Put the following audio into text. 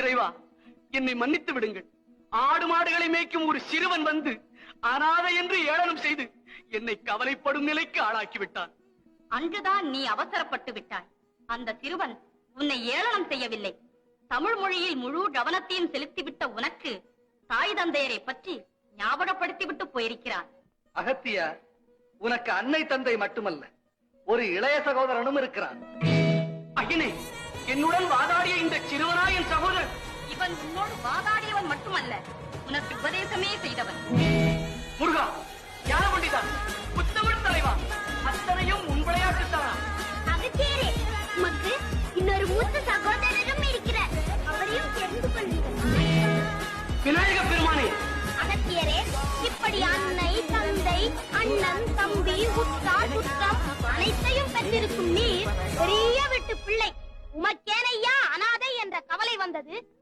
இறைவா என்னை மன்னித்து விடுங்கள். ஆடு மாடுகளை மேய்க்கும் ஒரு சிறுவன் வந்து அனாதை என்று ஏளனம் செய்து என்னை கவலைப்படும் நிலைக்கு ஆளாக்கி விட்டான் அன்றுதான் நீ அவசரப்பட்டு விட்டாய். அந்த சிறுவன் உன்னை ஏளனம் செய்யவில்லை. தமிழ் மொழியில் முழு கவனத்தையும் செலுத்திவிட்ட உனக்கு தாய் தந்தையரை பற்றி ஞாபகப்படுத்திவிட்டு போயிருக்கிறான். அகத்தியா உனக்கு அன்னை தந்தை மட்டுமல்ல ஒரு இளைய சகோதரனும் இருக்கிறான். இந்த சிறுவனா என் சகோதரன் இவன் உன்னோடு வாதாடியவன் மட்டுமல்ல உனக்கு உபதேசமே செய்தவன். முருகா ஞான பண்டிதா புத்தமிழ் தலைவா அத்தனையும் உன் விளையாட்டுத்தானா? அகத்தியரே உமக்கு இன்னொரு மூத்த சகோதரரும் இருக்கிறார். அவரையும் தெரிந்து கொள்ளுங்கள். விநாயக பெருமானே. அகத்தியரே இப்படி அன்னை தந்தை அண்ணன் தம்பி உற்றார் சுற்றம் அனைத்தையும் பெற்றிருக்கும் நீர் பெரிய வீட்டு பிள்ளை. கவலை வந்தது.